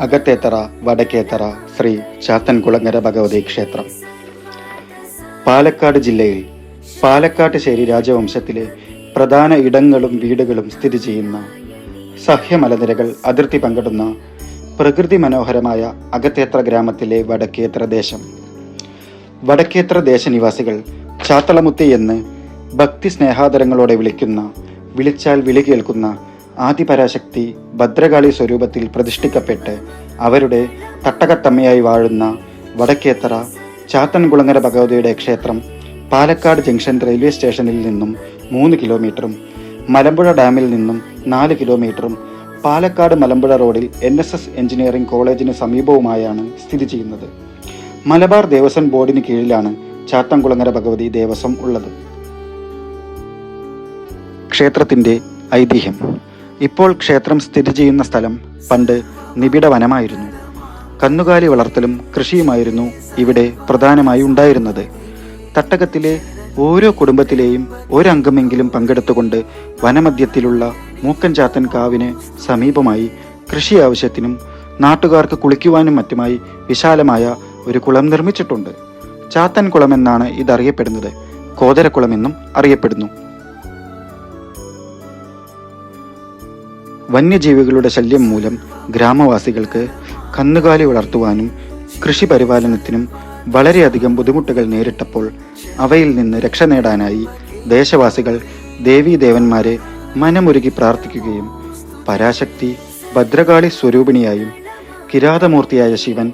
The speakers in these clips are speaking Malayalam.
അകത്തേത്തറ വടക്കേത്തറ ശ്രീ ചാത്തൻകുളങ്ങര ഭഗവതി ക്ഷേത്രം. പാലക്കാട് ജില്ലയിൽ പാലക്കാട്ടുശ്ശേരി രാജവംശത്തിലെ പ്രധാന ഇടങ്ങളും വീടുകളും സ്ഥിതി ചെയ്യുന്ന സഹ്യമലനിരകൾ അതിർത്തി പങ്കിടുന്ന പ്രകൃതി മനോഹരമായ അകത്തേത്ര ഗ്രാമത്തിലെ വടക്കേത്ര ദേശം. വടക്കേത്ര ദേശനിവാസികൾ ചാത്തളമുത്തി എന്ന് ഭക്തി സ്നേഹാദരങ്ങളോടെ വിളിക്കുന്ന വിളിച്ചാൽ വിളി കേൾക്കുന്ന ആദിപരാശക്തി ഭദ്രകാളി സ്വരൂപത്തിൽ പ്രതിഷ്ഠിക്കപ്പെട്ട് അവരുടെ തട്ടകത്തമ്മയായി വാഴുന്ന വടക്കേത്തറ ചാത്തൻകുളങ്ങര ഭഗവതിയുടെ ക്ഷേത്രം പാലക്കാട് ജംഗ്ഷൻ റെയിൽവേ സ്റ്റേഷനിൽ നിന്നും മൂന്ന് കിലോമീറ്ററും മലമ്പുഴ ഡാമിൽ നിന്നും നാല് കിലോമീറ്ററും പാലക്കാട് മലമ്പുഴ റോഡിൽ എൻ എസ് എസ് എഞ്ചിനീയറിംഗ് കോളേജിന് സമീപവുമായാണ് സ്ഥിതി ചെയ്യുന്നത്. മലബാർ ദേവസ്വം ബോർഡിന് കീഴിലാണ് ചാത്തൻകുളങ്ങര ഭഗവതി ദേവസ്വം ഉള്ളത്. ക്ഷേത്രത്തിന്റെ ഐതിഹ്യം. ഇപ്പോൾ ക്ഷേത്രം സ്ഥിതി ചെയ്യുന്ന സ്ഥലം പണ്ട് നിബിഡ വനമായിരുന്നു കന്നുകാലി വളർത്തലും കൃഷിയുമായിരുന്നു ഇവിടെ പ്രധാനമായി ഉണ്ടായിരുന്നത്. തട്ടകത്തിലെ ഓരോ കുടുംബത്തിലെയും ഒരംഗമെങ്കിലും പങ്കെടുത്തുകൊണ്ട് വനമധ്യത്തിലുള്ള മൂക്കൻചാത്തൻ കാവിന് സമീപമായി കൃഷി ആവശ്യത്തിനും നാട്ടുകാർക്ക് കുളിക്കുവാനും മറ്റുമായി വിശാലമായ ഒരു കുളം നിർമ്മിച്ചിട്ടുണ്ട്. ചാത്തൻ കുളം എന്നാണ് ഇതറിയപ്പെടുന്നത്. കോതരക്കുളമെന്നും അറിയപ്പെടുന്നു. വന്യജീവികളുടെ ശല്യം മൂലം ഗ്രാമവാസികൾക്ക് കന്നുകാലി വളർത്തുവാനും കൃഷി പരിപാലനത്തിനും വളരെയധികം ബുദ്ധിമുട്ടുകൾ നേരിട്ടപ്പോൾ അവയിൽ നിന്ന് രക്ഷ നേടാനായി ദേശവാസികൾ ദേവീദേവന്മാരെ മനമുരുകി പ്രാർത്ഥിക്കുകയും പരാശക്തി ഭദ്രകാളി സ്വരൂപിണിയായും കിരാതമൂർത്തിയായ ശിവൻ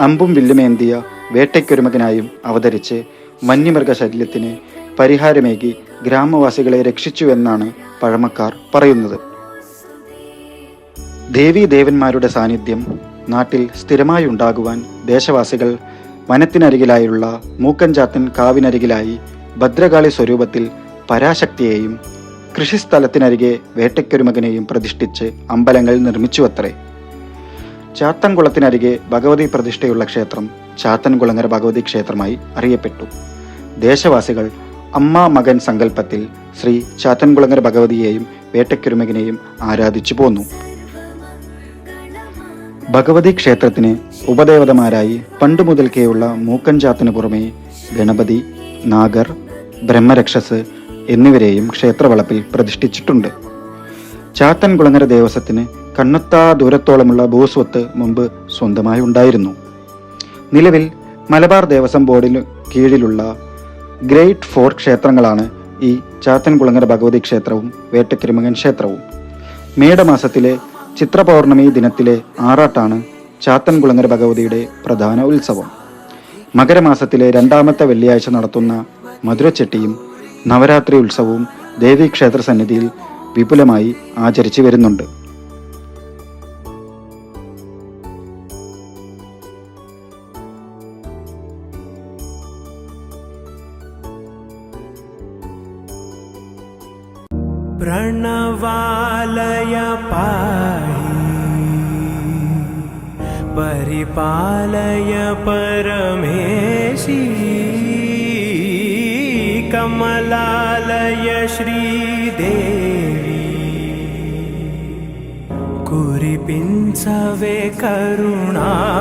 അമ്പും വില്ലുമേന്തിയ വേട്ടയ്ക്കൊരുമകനായും അവതരിച്ച് വന്യമൃഗ ശല്യത്തിന് പരിഹാരമേകി ഗ്രാമവാസികളെ രക്ഷിച്ചു എന്നാണ് പഴമക്കാർ പറയുന്നത്. ദേവീ ദേവന്മാരുടെ സാന്നിധ്യം നാട്ടിൽ സ്ഥിരമായി ഉണ്ടാകുവാൻ ദേശവാസികൾ വനത്തിനരികിലായുള്ള മൂക്കഞ്ചാത്തൻ കാവിനരികിലായി ഭദ്രകാളി സ്വരൂപത്തിൽ പരാശക്തിയെയും കൃഷിസ്ഥലത്തിനരികെ വേട്ടയ്ക്കൊരുമകനെയും പ്രതിഷ്ഠിച്ച് അമ്പലങ്ങൾ നിർമ്മിച്ചുവത്രേ. ചാത്തൻകുളത്തിനരികെ ഭഗവതി പ്രതിഷ്ഠയുള്ള ക്ഷേത്രം ചാത്തൻകുളങ്ങര ഭഗവതി ക്ഷേത്രമായി അറിയപ്പെട്ടു. ദേശവാസികൾ അമ്മ മകൻ സങ്കല്പത്തിൽ ശ്രീ ചാത്തൻകുളങ്ങര ഭഗവതിയെയും വേട്ടയ്ക്കൊരുമകനെയും ആരാധിച്ചു പോന്നു. ഭഗവതി ക്ഷേത്രത്തിന് ഉപദേവതമാരായി പണ്ടു മുതൽക്കേയുള്ള മൂക്കൻചാത്തിനു പുറമെ ഗണപതി നാഗർ ബ്രഹ്മരക്ഷസ് എന്നിവരെയും ക്ഷേത്രവളപ്പിൽ പ്രതിഷ്ഠിച്ചിട്ടുണ്ട്. ചാത്തൻ കുളങ്ങര ദേവസ്വത്തിന് കണ്ണത്താ ദൂരത്തോളമുള്ള ഭൂസ്വത്ത് മുമ്പ് സ്വന്തമായി ഉണ്ടായിരുന്നു. നിലവിൽ മലബാർ ദേവസ്വം ബോർഡിന് കീഴിലുള്ള ഗ്രേറ്റ് ഫോർ ക്ഷേത്രങ്ങളാണ് ഈ ചാത്തൻകുളങ്ങര ഭഗവതി ക്ഷേത്രവും വേട്ടക്കിരുമകൻ ക്ഷേത്രവും. മേടമാസത്തിലെ ചിത്രപൗർണമി ദിനത്തിലെ ആറാട്ടാണ് ചാത്തൻകുളങ്ങര ഭഗവതിയുടെ പ്രധാന ഉത്സവം. മകരമാസത്തിലെ രണ്ടാമത്തെ വെള്ളിയാഴ്ച നടത്തുന്ന മധുരച്ചെട്ടിയും നവരാത്രി ഉത്സവവും ദേവീക്ഷേത്ര സന്നിധിയിൽ വിപുലമായി ആചരിച്ചു വരുന്നുണ്ട്. प्रणवालय पाहि। परिपालय परमेशी। कमलालय श्रीदेवी। कुरिपिञ्चवे करुणाम्बुरा